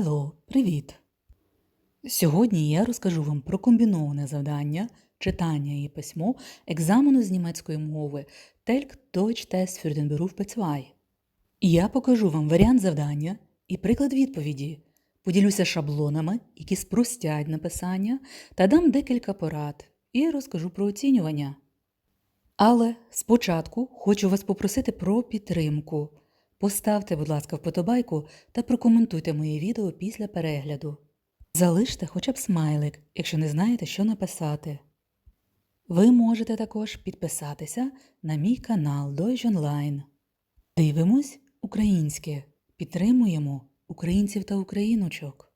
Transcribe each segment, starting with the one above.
Алло, привіт! Сьогодні я розкажу вам про комбіноване завдання читання і письмо екзамену з німецької мови Telk Deutsch Test für den Beruf B2. І Я покажу вам варіант завдання і приклад відповіді. Поділюся шаблонами, які спростять написання, та дам декілька порад і розкажу про оцінювання. Але спочатку хочу вас попросити про підтримку. Поставте, будь ласка, вподобайку та прокоментуйте моє відео після перегляду. Залиште хоча б смайлик, якщо не знаєте, що написати. Ви можете також підписатися на мій канал Deutsch Online. Дивимось українське, підтримуємо українців та україночок.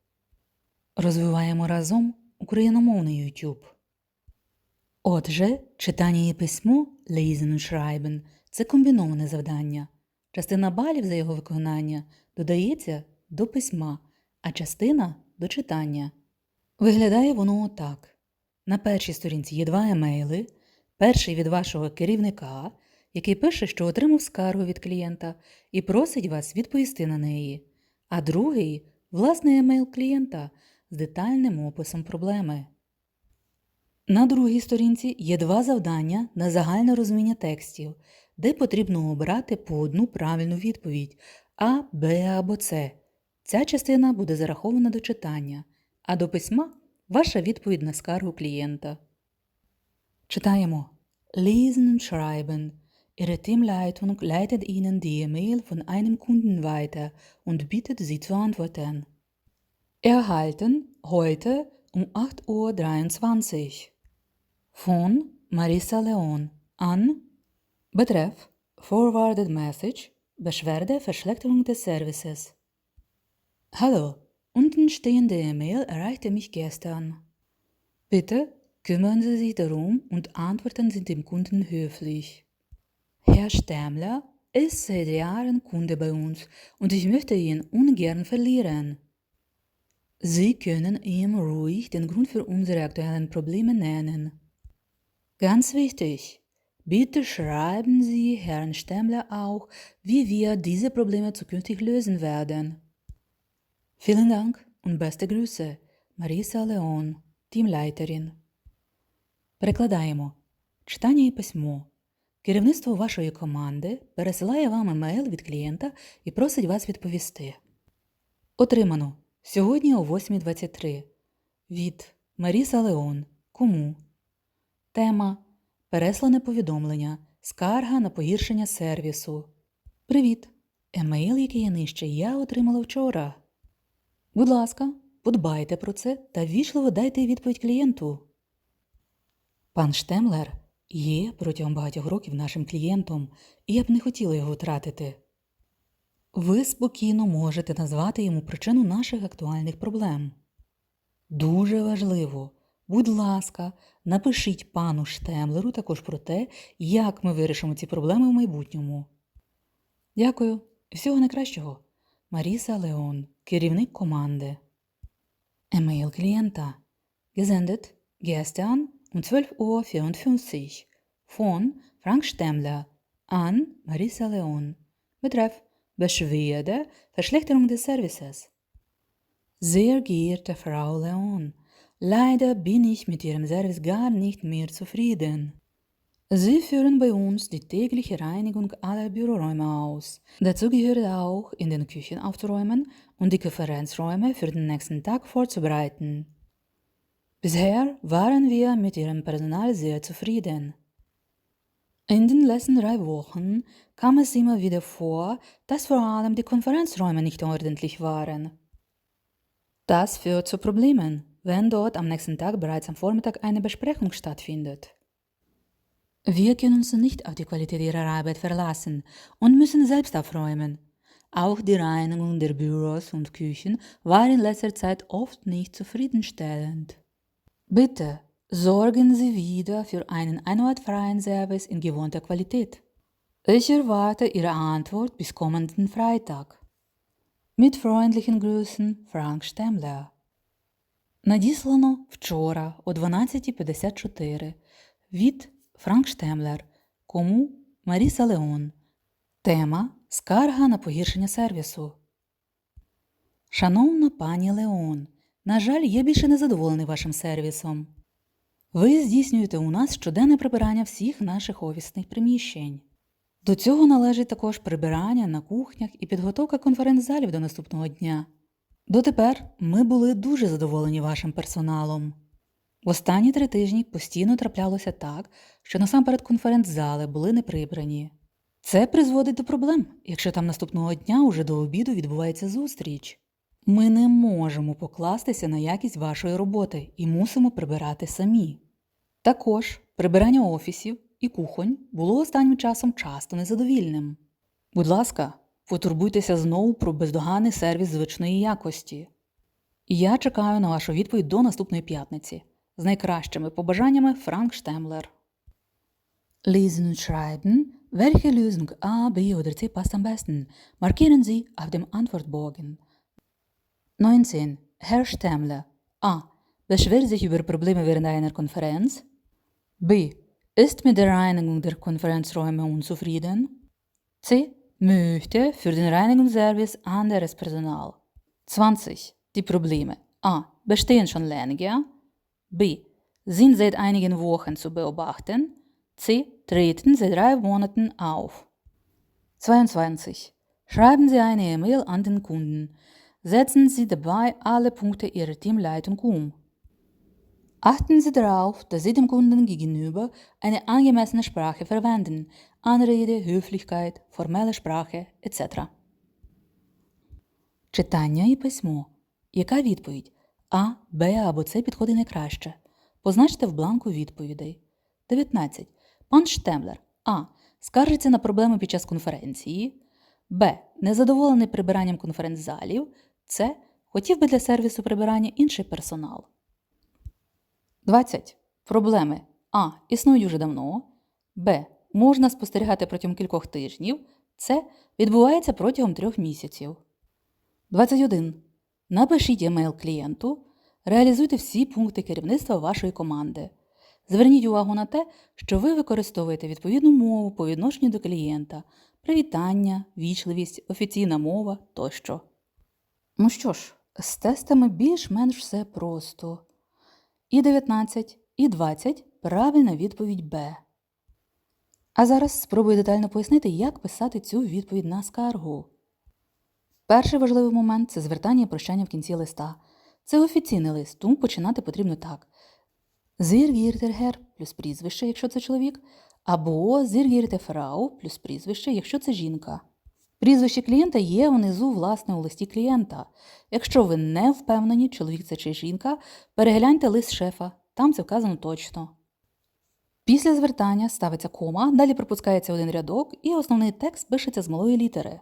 Розвиваємо разом україномовний YouTube. Отже, читання і письмо Lesen und Schreiben – це комбіноване завдання. Частина балів за його виконання додається до письма, а частина до читання. Виглядає воно отак. На першій сторінці є два емейли. Перший від вашого керівника, який пише, що отримав скаргу від клієнта і просить вас відповісти на неї, а другий власний емейл клієнта з детальним описом проблеми. На другій сторінці є два завдання на загальне розуміння текстів, де потрібно обрати по одну правильну відповідь А, Б або С. Ця частина буде зарахована до читання, а до письма ваша відповідь на скаргу клієнта. Читаємо Lesen und schreiben. Ihre Teamleitung leitet Ihnen die E-Mail von einem Kunden weiter und bittet Sie zu antworten. Erhalten heute um 8.23 Uhr von Marissa Leon an Betreff Forwarded Message Beschwerde Verschlechterung des Services. Hallo, unten stehende E-Mail erreichte mich gestern. Bitte kümmern Sie sich darum und antworten Sie dem Kunden höflich. Herr Stemmler ist seit Jahren Kunde bei uns und ich möchte ihn ungern verlieren. Sie können ihm ruhig den Grund für unsere aktuellen Probleme nennen. Ganz wichtig, bitte schreiben Sie Herrn Stemmler auch, wie wir diese Probleme zukünftig lösen werden. Vielen Dank und beste Grüße, Marisa Leon, Teamleiterin. Перекладаємо. Читання і письмо. Керівництво вашої команди пересилає вам емейл від клієнта і просить вас відповісти. Отримано сьогодні о 8.23 від Маріса Леон. Кому? Тема Переслане повідомлення. Скарга на погіршення сервісу. Привіт! Емейл, який є нижче, я отримала вчора. Будь ласка, подбайте про це та ввічливо дайте відповідь клієнту. Пан Штемлер є протягом багатьох років нашим клієнтом, і я б не хотіла його втратити. Ви спокійно можете назвати йому причину наших актуальних проблем. Дуже важливо, будь ласка, напишіть пану Штемлеру також про те, як ми вирішимо ці проблеми в майбутньому. Дякую всього найкращого. Маріса Леон, керівник команди. Емейл клієнта. Gesendet gestern um 12.54 Uhr von Frank Stemmler an Marisa Leon. Betreff Beschwerde Verschlechterung des Services. Sehr geehrte Frau Leon, leider bin ich mit Ihrem Service gar nicht mehr zufrieden. Sie führen bei uns die tägliche Reinigung aller Büroräume aus. Dazu gehört auch, in den Küchen aufzuräumen und die Konferenzräume für den nächsten Tag vorzubereiten. Bisher waren wir mit Ihrem Personal sehr zufrieden. In den letzten drei Wochen kam es immer wieder vor, dass vor allem die Konferenzräume nicht ordentlich waren. Das führt zu Problemen, wenn dort am nächsten Tag bereits am Vormittag eine Besprechung stattfindet. Wir können uns nicht auf die Qualität ihrer Arbeit verlassen und müssen selbst aufräumen. Auch die Reinigung der Büros und Küchen war in letzter Zeit oft nicht zufriedenstellend. Bitte sorgen Sie wieder für einen einwandfreien Service in gewohnter Qualität. Ich erwarte Ihre Antwort bis kommenden Freitag. Mit freundlichen Grüßen, Frank Stemmler. Надіслано вчора о 12.54 від Франк Штемлер. Кому Маріса Леон. Тема Скарга на погіршення сервісу. Шановна пані Леон, на жаль, я більше не задоволений вашим сервісом. Ви здійснюєте у нас щоденне прибирання всіх наших офісних приміщень. До цього належить також прибирання на кухнях і підготовка конференц-залів до наступного дня. Дотепер ми були дуже задоволені вашим персоналом. В останні три тижні постійно траплялося так, що насамперед конференц-зали були не прибрані. Це призводить до проблем, якщо там наступного дня уже до обіду відбувається зустріч. Ми не можемо покластися на якість вашої роботи і мусимо прибирати самі. Також прибирання офісів і кухонь було останнім часом часто незадовільним. Будь ласка, потурбуйтеся знову про бездоганний сервіс звичної якості. Я чекаю на вашу відповідь до наступної п'ятниці. З найкращими побажаннями Франк Штемлер. Lesen schreiben. Welche Lösung A, B oder C passt am besten? Markieren Sie auf dem Antwortbogen. 19. Herr Stemmler. A. Beschwert sich über Probleme während einer Konferenz. B. Ist mit der Reinigung der Konferenzräume unzufrieden. C. Möchte für den Reinigungsservice anderes Personal. 20. Die Probleme. A. Bestehen schon länger. B. Sind seit einigen Wochen zu beobachten. C. Treten seit drei Monaten auf. 22. Schreiben Sie eine E-Mail an den Kunden. Setzen Sie dabei alle Punkte Ihrer Teamleitung um. Achten Sie darauf, dass Sie dem Kunden gegenüber eine angemessene Sprache verwenden, Anrede, Höflichkeit, formelle Sprache etc. Читання і письмо. Яка відповідь? А, Б або С підходить найкраще. Позначте в бланку відповідей. 19. Пан Штемлер. А. Скаржиться на проблеми під час конференції. Б. Незадоволений прибиранням конференц-залів. С. Хотів би для сервісу прибирання інший персонал. 20. Проблеми А. Існують уже давно. Б. Можна спостерігати протягом кількох тижнів. С. Відбувається протягом трьох місяців. 21. Напишіть емейл клієнту. Реалізуйте всі пункти керівництва вашої команди. Зверніть увагу на те, що ви використовуєте відповідну мову по відношенню до клієнта, привітання, вічливість, офіційна мова тощо. Ну що ж, з тестами більш-менш все просто. І 19, і 20 правильна відповідь Б. А зараз спробую детально пояснити, як писати цю відповідь на скаргу. Перший важливий момент це звертання і прощання в кінці листа. Це офіційний лист, тому починати потрібно так. Зіргіртергер плюс прізвище, якщо це чоловік, або зіргіртефрау плюс прізвище, якщо це жінка. Прізвище клієнта є внизу, власне, у листі клієнта. Якщо ви не впевнені, чоловік це чи жінка, перегляньте лист шефа, там це вказано точно. Після звертання ставиться кома, далі пропускається один рядок, і основний текст пишеться з малої літери.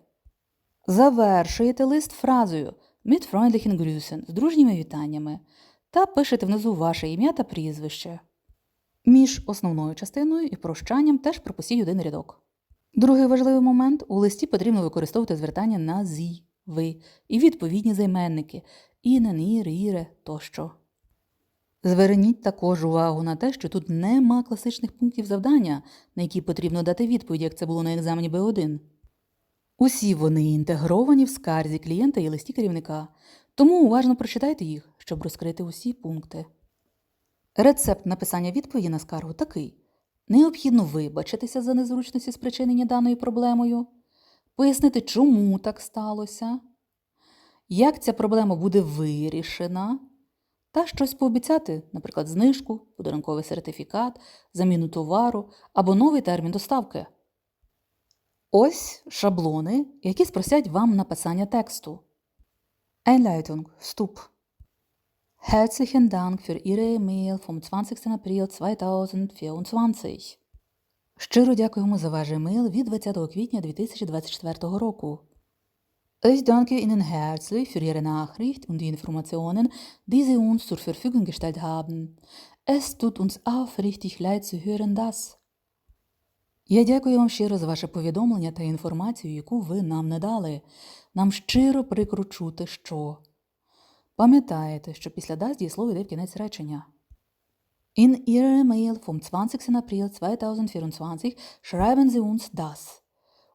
Завершуєте лист фразою «Mit freundlichen Grüßen» з дружніми вітаннями та пишете внизу ваше ім'я та прізвище. Між основною частиною і прощанням теж пропустіть один рядок. Другий важливий момент у листі потрібно використовувати звертання на зі, ви і відповідні займенники інен, ір, іре тощо. Зверніть також увагу на те, що тут нема класичних пунктів завдання, на які потрібно дати відповідь, як це було на екзамені Б1. Усі вони інтегровані в скарзі клієнта і листі керівника, тому уважно прочитайте їх, щоб розкрити усі пункти. Рецепт написання відповіді на скаргу такий: необхідно вибачитися за незручності спричинення даною проблемою, пояснити, чому так сталося, як ця проблема буде вирішена, та щось пообіцяти, наприклад, знижку, подарунковий сертифікат, заміну товару або новий термін доставки. Ось шаблони, які спросять вам написання тексту. Einleitung. Вступ. Herzlichen Dank für Ihre E-Mail vom 20. April 2024. Щиро дякуємо за ваш емейл від 20 квітня 2024 року. Ich danke Ihnen herzlich für Ihre Nachricht und die Informationen, die Sie uns zur Verfügung gestellt haben. Es tut uns aufrichtig leid zu hören, dass. Я дякую вам щиро за ваше повідомлення та інформацію, яку ви нам надали. Нам щиро прикро чути, що. Пам'ятаєте, що після «das» дієслово йде в кінець речення. In Ihrer Mail vom 20. April 2024 schreiben Sie uns das.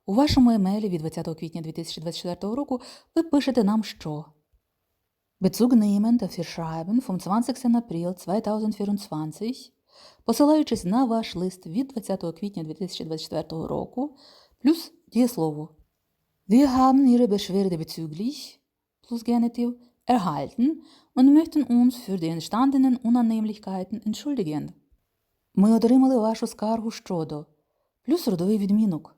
У вашому емейлі від 20 квітня 2024 року ви пишете нам що. Bezug nehmen dafür schreiben vom 20 April 2024, посилаючись на ваш лист від 20 квітня 2024 року, плюс дієслово. Wir haben Ihre Beschwerde bezüglich, plus Genitiv, erhalten und möchten uns für die entstandenen Unannehmlichkeiten entschuldigen. Ми отримали вашу скаргу щодо, плюс родовий відмінок,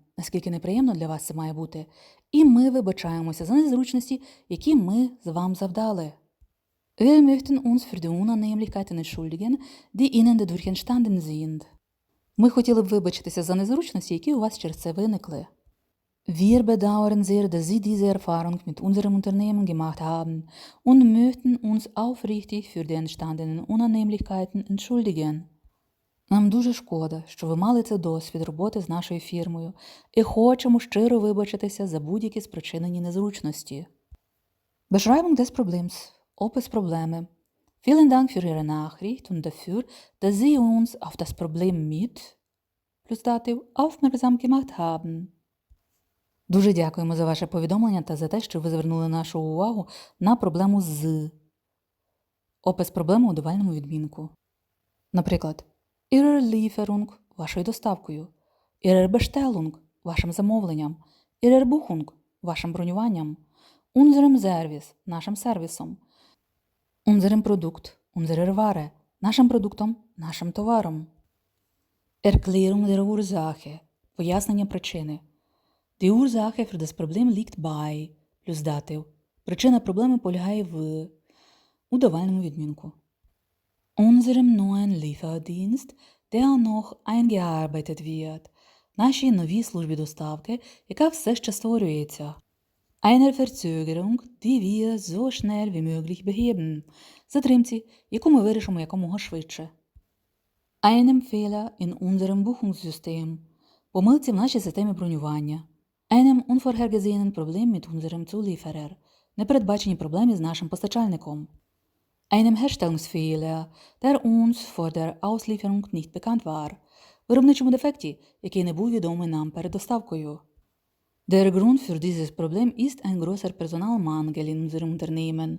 наскільки неприємно для вас це має бути, і ми вибачаємося за незручності, які ми з вам завдали. Wir möchten uns für die Unannehmlichkeiten entschuldigen, die Ihnen dadurch entstanden sind. Ми хотіли б вибачитися за незручності, які у вас через це виникли. Wir bedauern sehr, dass Sie diese Erfahrung mit unserem Unternehmen gemacht haben und möchten uns aufrichtig für die entstandenen Unannehmlichkeiten entschuldigen. Нам дуже шкода, що ви мали цей досвід роботи з нашою фірмою і хочемо щиро вибачитися за будь-які спричинені незручності. Beschreibung des Problems. Опис проблеми. Vielen Dank für Ihre Nachricht und dafür, dass Sie uns auf das Problem mit плюс датив aufmerksam gemacht haben. Дуже дякуємо за ваше повідомлення та за те, що ви звернули нашу увагу на проблему з. Опис проблеми у давальному відмінку. Наприклад, Lieferung – вашою доставкою, Ihre Bestellung – вашим замовленням, Buchung – вашим бронюванням, Unserem Service – нашим сервісом, Unserem Produkt – нашим продуктом, нашим товаром. Erklärung der пояснення причини. Die Ursache für das плюс датив. Причина проблеми полягає в у відмінку. Unserem neuen Lieferdienst, der noch eingearbeitet wird. Нашій новій службі доставки, яка все ще створюється. Einer Verzögerung, die wir so schnell wie möglich beheben. Затримці, яку ми вирішимо якомога швидше. Einem Fehler in unserem Buchungssystem. Помилці в нашій системі бронювання. Einem unvorhergesehenen Problem mit unserem Zulieferer. Непередбачені проблеми з нашим постачальником. Einem Herstellungsfehler, der uns vor der Auslieferung nicht bekannt war. Виробничому дефекті, який не був відомий нам перед доставкою. Der Grund für dieses Problem ist ein großer Personalmangel in unserem Unternehmen.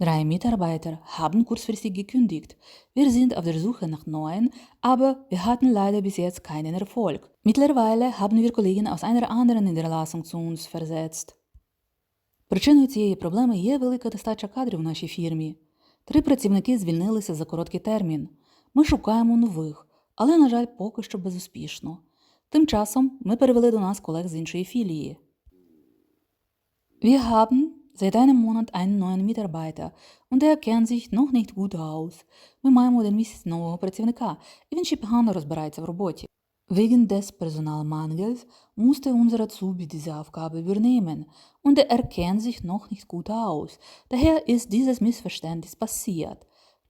Drei Mitarbeiter haben kurzfristig gekündigt. Wir sind auf der Suche nach neuen, aber wir hatten leider bis jetzt keinen Erfolg. Mittlerweile haben wir Kollegen aus einer anderen Niederlassung zu uns versetzt. Причиною цієї проблеми є велика достача кадрів в нашій фірмі. Три працівники звільнилися за короткий термін. Ми шукаємо нових, але, на жаль, поки що безуспішно. Тим часом ми перевели до нас колег з іншої філії. Wir haben seit einem Monat einen neuen Mitarbeiter und er kennt sich noch nicht gut aus. Ми маємо один місяць нового працівника, і він ще погано розбирається в роботі. Wegen des Personalmangels musste unser Azubi diese Aufgabe übernehmen und er erkennt sich noch nicht gut aus. Daher ist dieses Missverständnis passiert.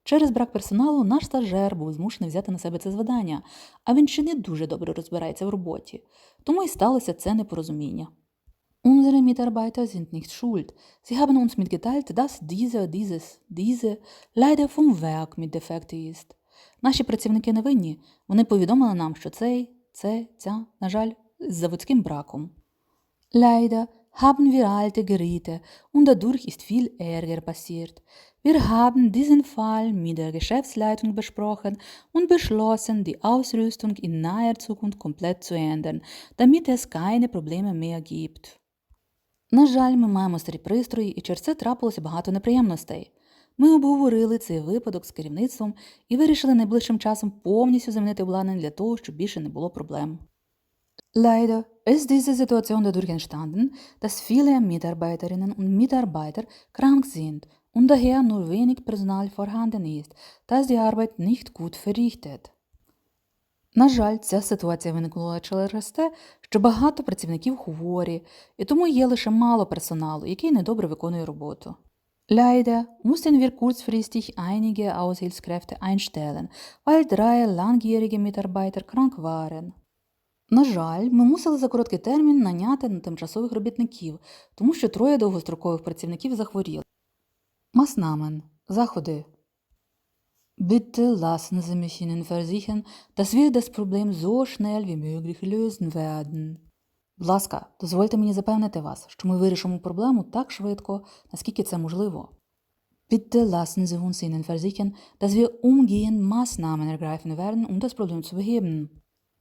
Через брак персоналу наш стажер був змушений взяти на себе це завдання, а він ще не дуже добре розбирається в роботі. Тому і сталося це непорозуміння. Unsere Mitarbeiter sind nicht schuld. Sie haben uns mitgeteilt, dass dieser, dieses, diese leider vom Werk mit Defekt ist. Наші працівники не винні. Вони повідомили нам, що цей, це, ця, на жаль, з заводським браком. Leider haben wir alte Geräte und dadurch ist viel Ärger passiert. Wir haben diesen Fall mit der Geschäftsleitung besprochen und beschlossen, die Ausrüstung in naher Zukunft komplett zu ändern, damit es keine Probleme mehr gibt. На жаль, ми маємо старі пристрої, і через це трапилося багато неприємностей. Ми обговорили цей випадок з керівництвом і вирішили найближчим часом повністю замінити обладнання для того, щоб більше не було проблем. Leider ist diese Situation dadurch entstanden, dass viele Mitarbeiterinnen und Mitarbeiter krank sind und daher nur wenig Personal vorhanden ist, das die Arbeit nicht gut verrichtet. На жаль, ця ситуація виникла через те, що багато працівників хворі, і тому є лише мало персоналу, який недобре виконує роботу. Leider mussten wir kurzfristig einige Aushilfskräfte einstellen, weil drei langjährige Mitarbeiter krank waren. На жаль, ми мусили за короткий термін наняти на тимчасових робітників, тому що троє довгострокових працівників захворіли. Маснамен. Заходи. Bitte lassen Sie mich Ihnen versichern, dass wir das Problem so schnell wie möglich lösen werden. Будь ласка, дозвольте мені запевнити вас, що ми вирішимо проблему так швидко, наскільки це можливо. Bitte lassen Sie uns Ihnen versichern, dass wir umgehend Maßnahmen ergreifen werden, um das Problem zu beheben.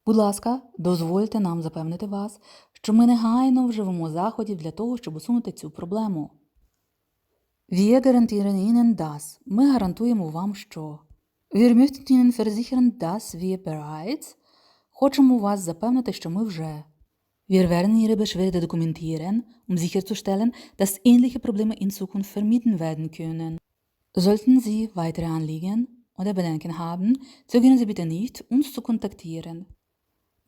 Будь ласка, дозвольте нам запевнити вас, що ми негайно вживемо заходів для того, щоб усунути цю проблему. Wir garantieren Ihnen das. Ми гарантуємо вам, що. Wir möchten Ihnen versichern, dass wir bereits. Хочемо вас запевнити, що ми вже. Wir werden Ihre Beschwerde dokumentieren, um sicherzustellen, dass ähnliche Probleme in Zukunft vermieden werden können. Sollten Sie weitere Anliegen oder Bedenken haben, zögern Sie bitte nicht, uns zu kontaktieren.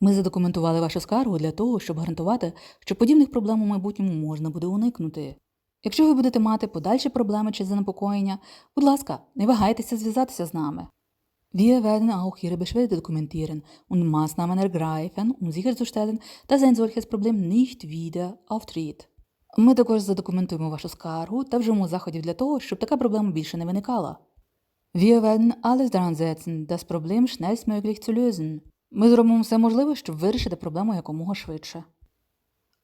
Ми задокументували вашу скаргу для того, щоб гарантувати, що подібних проблем у майбутньому можна буде уникнути. Якщо ви будете мати подальші проблеми чи занепокоєння, будь ласка, не вагайтеся зв'язатися з нами. Wir werden auch Ihre Beschwerde dokumentieren und Maßnahmen ergreifen, um sicherzustellen, dass ein solches Problem nicht wieder auftritt. Ми також задокументуємо вашу скаргу та вживемо заходів для того, щоб така проблема більше не виникала. Wir werden alles daran setzen, das Problem schnellstmöglich zu lösen. Ми зробимо все можливе, щоб вирішити проблему якомога швидше.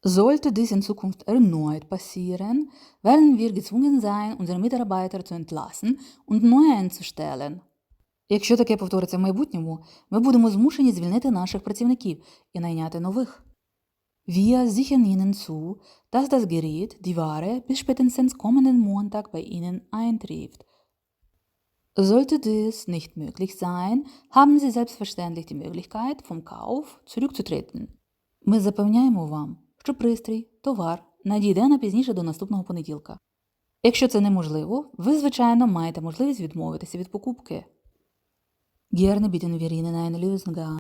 Sollte dies in Zukunft erneut passieren, werden wir gezwungen sein, unsere Mitarbeiter zu entlassen und neue einzustellen. Якщо таке повториться в майбутньому, ми будемо змушені звільнити наших працівників і найняти нових. Wir sichern zu, dass das Gerät, die Ware, bis spätestens kommenden Montag bei Ihnen eintrifft. Sollte dies nicht möglich sein, haben Sie selbstverständlich die Möglichkeit, vom Kauf zurückzutreten. Ми запевняємо вам, що пристрій, товар надійде на пізніше до наступного понеділка. Якщо це неможливо, ви, звичайно, маєте можливість відмовитися від покупки. Gerne bieten wir Ihnen eine Lösung an.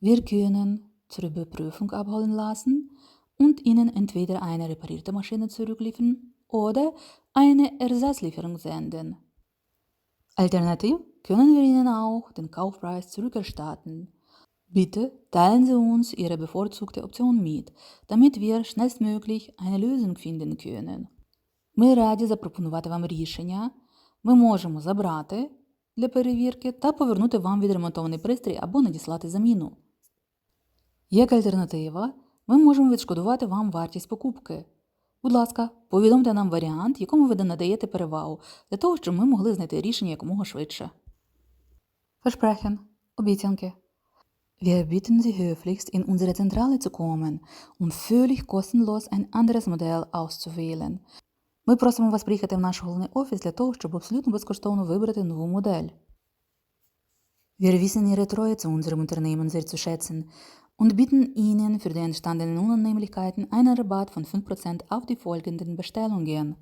Wir können zur Überprüfung abholen lassen und Ihnen entweder eine reparierte Maschine zurückliefern oder eine Ersatzlieferung senden. Alternativ können wir Ihnen auch den Kaufpreis zurückerstatten. Bitte teilen Sie uns Ihre bevorzugte Option mit, damit wir schnellstmöglich eine Lösung finden können. Ми раді запропонувати вам рішення. Ми можемо забрати для перевірки та повернути вам відремонтований пристрій або надіслати заміну. Як альтернатива, ми можемо відшкодувати вам вартість покупки. Будь ласка, повідомте нам варіант, якому ви надаєте перевагу, для того, щоб ми могли знайти рішення якомога швидше. Versprechen. Обіцянки. Wir bitten Sie höflichst, in unsere Zentrale zu kommen, um völlig kostenlos ein anderes Modell auszuwählen. Ми просимо вас приїхати в наш головний офіс для того, щоб абсолютно безкоштовно вибрати нову модель. Wir wissen Ihre Treue zu unserem Unternehmen sehr zu schätzen und bitten Ihnen für die entstandenen Unannehmlichkeiten einen Rabatt von 5% auf die folgenden Bestellungen.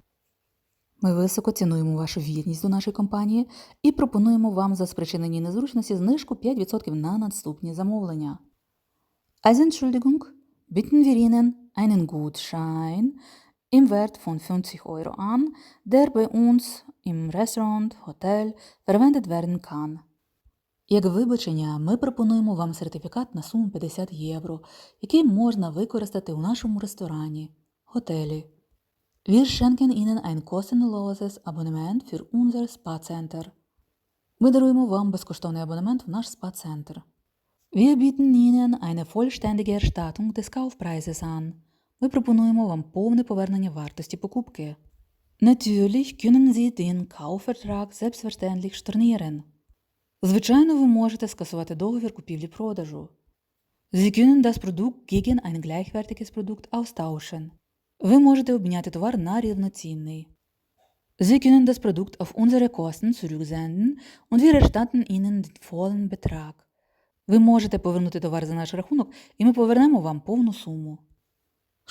Ми високо цінуємо вашу вірність до нашої компанії і пропонуємо вам за спричинені незручності знижку 5% на наступні замовлення. Als Entschuldigung bitten wir Ihnen einen Gutschein im Wert von 50 Euro an, der bei uns im Restaurant, Hotel verwendet werden kann. Як вибачення, ми пропонуємо вам сертифікат на суму 50 євро, який можна використати у нашому ресторані, готелі. Wir schenken Ihnen ein kostenloses Abonnement für unser Spa-Center. Ми даруємо вам безкоштовний абонемент в наш спа-центр. Wir bieten Ihnen eine vollständige Erstattung des Kaufpreises an. Ми пропонуємо вам повне повернення вартості покупки. Natürlich können Sie den Kaufvertrag selbstverständlich stornieren. Звичайно, ви можете скасувати договір купівлі-продажу. Sie können das Produkt gegen ein gleichwertiges Produkt austauschen. Ви можете обміняти товар на рівноцінний. Sie können das Produkt auf unsere Kosten zurücksenden und wir erstatten Ihnen den vollen Betrag. Ви можете повернути товар за наш рахунок, і ми повернемо вам повну суму.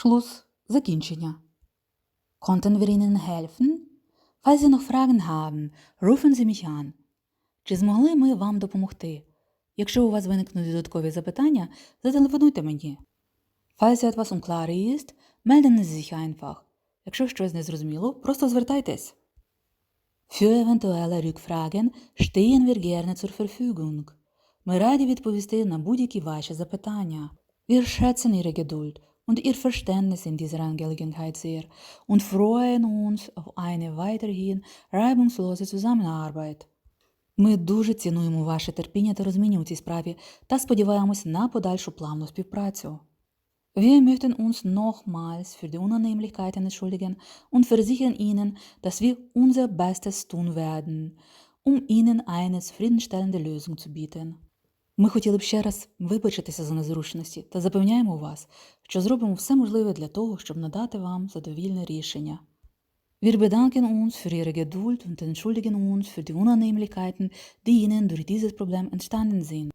Schluss. Закінчення. Konnten wir Ihnen helfen? Falls Sie noch Fragen haben, rufen Sie mich an. Чи змогли ми вам допомогти? Якщо у вас виникнуть додаткові запитання, зателефонуйте мені. Falls etwas unklar ist, melden Sie sich einfach. Якщо щось незрозуміло, просто звертайтесь. Für eventuelle Rückfragen stehen wir gerne zur Verfügung. Ми раді відповісти на будь-які ваші запитання. Wir schätzen Ihre Geduld und Ihr Verständnis in dieser Angelegenheit sehr und freuen uns auf eine weiterhin reibungslose Zusammenarbeit. Ми дуже цінуємо ваше терпіння та розуміння у цій справі та сподіваємось на подальшу плавну співпрацю. Wir möchten uns nochmals für die Unannehmlichkeiten entschuldigen und versichern Ihnen, dass wir unser Bestes tun werden, um Ihnen eine zufriedenstellende Lösung zu bieten. Ми хотіли б ще раз вибачитися за незручності та запевняємо вас, що зробимо все можливе для того, щоб надати вам задовільне рішення. Wir bedanken uns für Ihre Geduld und entschuldigen uns für die Unannehmlichkeiten, die Ihnen durch dieses Problem entstanden sind.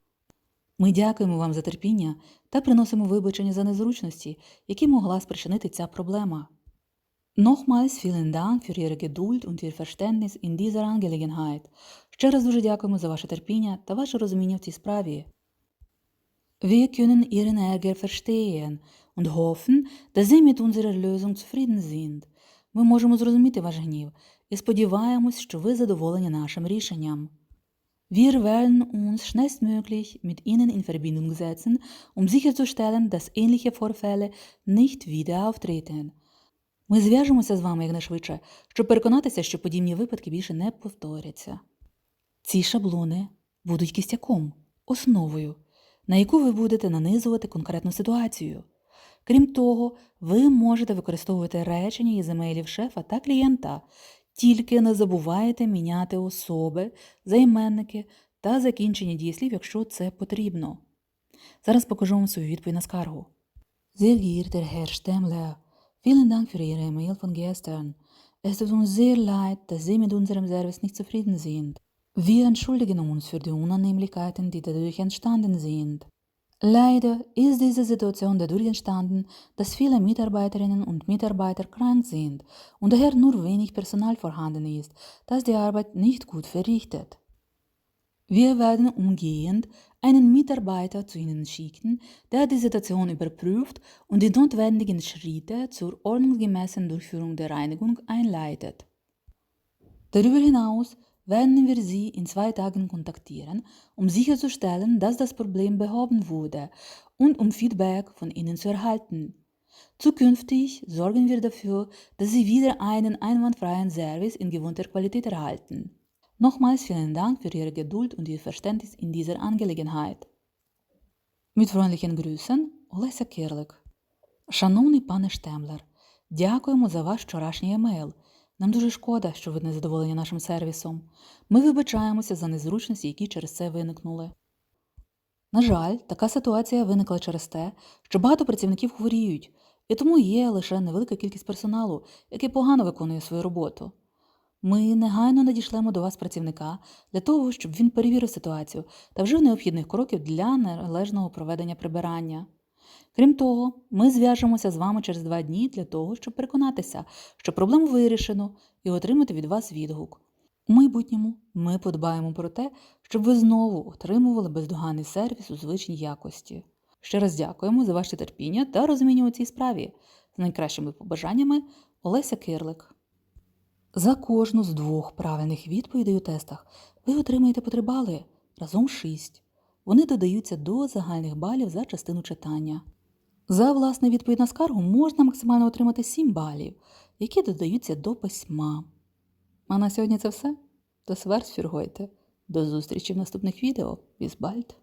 Ми дякуємо вам за терпіння та приносимо вибачення за незручності, які могла спричинити ця проблема. Nochmals vielen Dank für Ihre Geduld und Ihr Verständnis in dieser Angelegenheit. Ще раз дуже дякуємо за ваше терпіння та ваше розуміння в цій справі. Wir können Ihren Ärger verstehen und hoffen, dass Sie mit unserer Lösung zufrieden sind. Ми можемо зрозуміти ваш гнів і сподіваємось, що ви задоволені нашим рішенням. Wir werden uns schnellstmöglich mit Ihnen in Verbindung setzen, um sicherzustellen, dass ähnliche Vorfälle nicht wieder auftreten. Ми зв'яжемося з вами якнайшвидше, щоб переконатися, що подібні випадки більше не повторяться. Ці шаблони будуть кістяком, основою, на яку ви будете нанизувати конкретну ситуацію. Крім того, ви можете використовувати речення із емейлів шефа та клієнта, тільки не забувайте міняти особи, займенники та закінчення дієслів, якщо це потрібно. Зараз покажу вам свою відповідь на скаргу. Sehr geehrter Herr Stemmler, vielen Dank für Ihre E-Mail von gestern. Es tut uns sehr leid, dass Sie mit unserem Service nicht zufrieden sind. Wir entschuldigen uns für die Unannehmlichkeiten, die dadurch entstanden sind. Leider ist diese Situation dadurch entstanden, dass viele Mitarbeiterinnen und Mitarbeiter krank sind und daher nur wenig Personal vorhanden ist, das die Arbeit nicht gut verrichtet. Wir werden umgehend einen Mitarbeiter zu Ihnen schicken, der die Situation überprüft und die notwendigen Schritte zur ordnungsgemäßen Durchführung der Reinigung einleitet. Darüber hinaus werden wir Sie in zwei Tagen kontaktieren, um sicherzustellen, dass das Problem behoben wurde und um Feedback von Ihnen zu erhalten. Zukünftig sorgen wir dafür, dass Sie wieder einen einwandfreien Service in gewohnter Qualität erhalten. Nochmals vielen Dank für Ihre Geduld und Ihr Verständnis in dieser Angelegenheit. Mit freundlichen Grüßen, Олеся Кирлик. Шановний пане Штемлер, дякуємо за ваш вчорашній емейл. Нам дуже шкода, що ви не задоволені нашим сервісом. Ми вибачаємося за незручності, які через це виникнули. На жаль, така ситуація виникла через те, що багато працівників хворіють, і тому є лише невелика кількість персоналу, який погано виконує свою роботу. Ми негайно надішлемо до вас працівника для того, щоб він перевірив ситуацію та вжив необхідних кроків для належного проведення прибирання. Крім того, ми зв'яжемося з вами через два дні для того, щоб переконатися, що проблему вирішено і отримати від вас відгук. У майбутньому ми подбаємо про те, щоб ви знову отримували бездоганний сервіс у звичній якості. Ще раз дякуємо за ваше терпіння та розуміння у цій справі. З найкращими побажаннями Олеся Кирлик. За кожну з двох правильних відповідей у тестах ви отримаєте по три бали, разом 6. Вони додаються до загальних балів за частину читання. За власне відповідь на скаргу можна максимально отримати 7 балів, які додаються до письма. А на сьогодні це все. До сверсфіргойте. До зустрічі в наступних відео. Бізбальт!